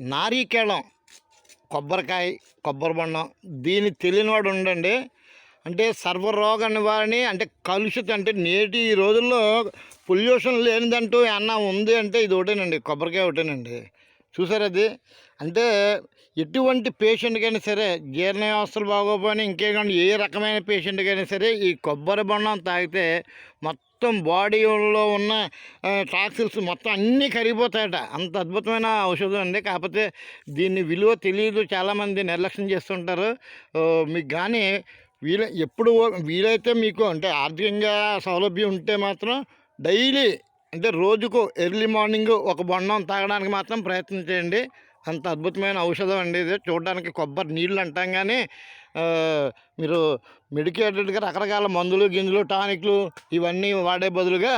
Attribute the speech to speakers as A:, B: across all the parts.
A: నారీకేళం కొబ్బరికాయ కొబ్బరి బొండం దీన్ని తెలియనివాడు ఉండండి. అంటే సర్వరోగ నివారణ అంటే కలుషితం అంటే నేటి ఈ రోజుల్లో పొల్యూషన్ లేనిదంటూ ఏమన్నా ఉంది అంటే ఇది ఒకటేనండి కొబ్బరికాయ ఒకటేనండి. చూసారు అది? అంటే ఎటువంటి పేషెంట్కైనా సరే జీర్ణ వ్యవస్థలు బాగోపోయినా ఇంకేకాండి ఏ రకమైన పేషెంట్కైనా సరే ఈ కొబ్బరి బొండం తాగితే మొత్తం బాడీలో ఉన్న టాక్సిల్స్ మొత్తం అన్నీ కరిగిపోతాయట. అంత అద్భుతమైన ఔషధం అండి. కాకపోతే దీన్ని విలువ తెలియదు. చాలామంది నిర్లక్ష్యం చేస్తుంటారు. మీకు కానీ వీల ఎప్పుడు వీలైతే మీకు అంటే ఆర్థికంగా సౌలభ్యం ఉంటే మాత్రం డైలీ అంటే రోజుకు ఎర్లీ మార్నింగ్ ఒక బొండం తాగడానికి మాత్రం ప్రయత్నం చేయండి. అంత అద్భుతమైన ఔషధం అండి ఇది. చూడడానికి కొబ్బరి నీళ్ళు అంటాం కానీ మీరు మెడికేటెడ్గా రకరకాల మందులు గింజలు టానిక్లు ఇవన్నీ వాడే బదులుగా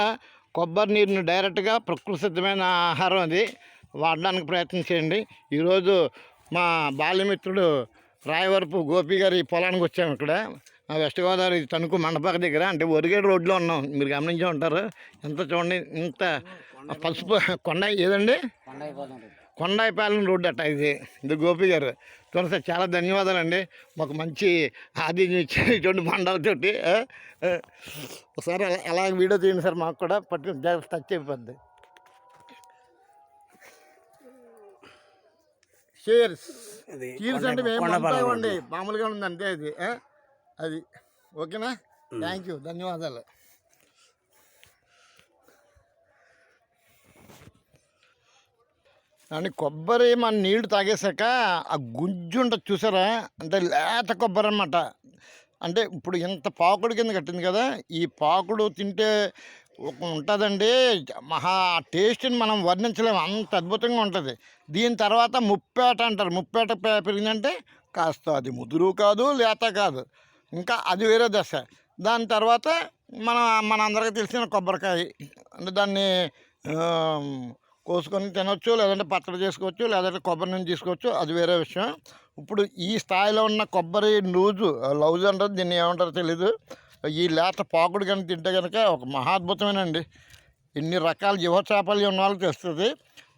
A: కొబ్బరి నీరుని డైరెక్ట్గా ప్రకృతి సిద్ధమైన ఆహారం అది వాడడానికి ప్రయత్నం చేయండి. ఈరోజు మా బాల్యమిత్రుడు రాయవరపు గోపి గారి పొలానికి వచ్చాము ఇక్కడ. వెస్ట్ గోదావరి తణుకు మండపక దగ్గర అంటే ఒరిగేడు రోడ్లో ఉన్నాం. మీరు గమనించే ఉంటారు. ఎంత చూడండి ఇంత పసుపు కొండ ఏదండి? కొండాయిపాలెం రోడ్డు అట్ట ఇది. ఇది గోపి గారు. చూడండి సార్ చాలా ధన్యవాదాలండి. మాకు మంచి ఇచ్చారు ఇటువంటి బండాలతోటి ఆ. ఒకసారి అలా వీడియో తీయండి సార్ మాకు కూడా పట్టుకుని జాగ్రత్త టచ్ అయిపోద్ది. షేర్స్ చీర్స్ అంటే మేము మామూలుగా ఉంది అంతే అది? అది. ఓకేనా? థ్యాంక్ యూ ధన్యవాదాలు. అని కొబ్బరి మన నీళ్ళు తాగేశాక ఆ గుజ్జు ఉంటుంది చూసారా? అంటే లేత కొబ్బరి అన్నమాట. అంటే ఇప్పుడు ఇంత పాకుడు కింద కట్టింది కదా ఈ పాకుడు తింటే ఒక ఉంటుందండి మహా టేస్ట్ని మనం వర్ణించలేము అంత అద్భుతంగా ఉంటుంది. దీని తర్వాత ముప్పేట అంటారు. ముప్పేట పెరిగిందంటే కాస్త అది ముదురు కాదు లేత కాదు. ఇంకా అది వేరే దశ. దాని తర్వాత మన మన అందరికీ తెలిసిన కొబ్బరికాయ. అంటే దాన్ని కోసుకొని తినొచ్చు లేదంటే పచ్చడి చేసుకోవచ్చు లేదంటే కొబ్బరి నుంచి తీసుకోవచ్చు అది వేరే విషయం. ఇప్పుడు ఈ స్థాయిలో ఉన్న కొబ్బరి లూజు లౌజ్ అంటారు దీన్ని ఏమంటారో తెలీదు. ఈ లేత పాకుడు కనుక తింటే కనుక ఒక మహాద్భుతమేనండి ఇన్ని రకాల జీవచాపలు ఉన్న వాళ్ళకి తెలుస్తుంది.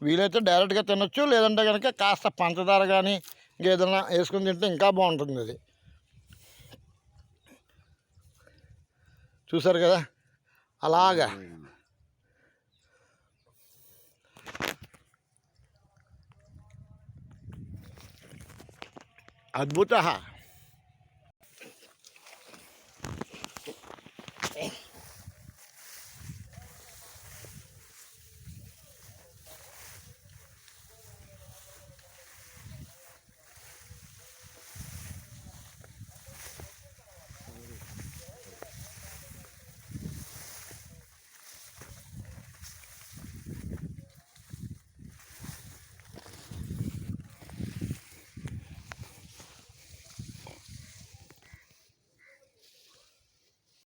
A: వీలైతే డైరెక్ట్గా తినొచ్చు లేదంటే కనుక కాస్త పంచదార కానీ ఇంకేదైనా వేసుకొని తింటే ఇంకా బాగుంటుంది అది. చూసారు కదా? అలాగా. అద్భుత.